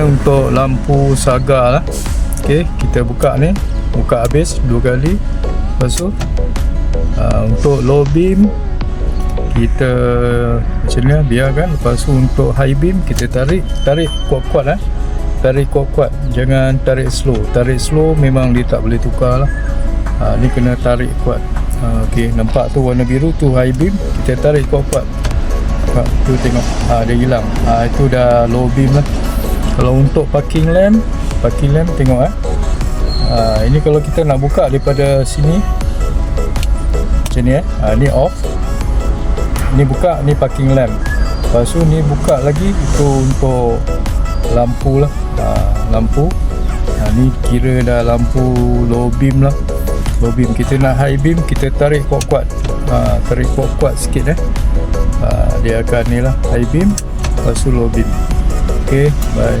untuk lampu saga lah. Ok kita buka ni. Buka habis dua kali. Lepas tu uh, untuk low beam kita macam ni lah, biarkan. Lepas tu untuk high beam kita tarik. Tarik kuat-kuat lah. Tarik kuat-kuat. Jangan tarik slow. Tarik slow memang dia tak boleh tukar lah. Ha, ni kena tarik kuat. Ha, ok nampak tu warna biru tu high beam. Kita tarik kuat-kuat. Tu tengok. Ha, dia hilang. Ha, itu dah low beam lah kalau untuk parking lamp parking lamp tengok eh. Ha, ini kalau kita nak buka daripada sini macam ni eh. Ha, ni off. Ni buka ni parking lamp lepas tu ni buka lagi itu untuk lampu lah. Ha, lampu. Ha, ni kira dah lampu low beam lah. Low beam. Kita nak high beam kita tarik kuat-kuat. Ha, tarik kuat-kuat sikit eh. Ha, dia akan ni lah high beam. Lepas tu low beam. Ok bye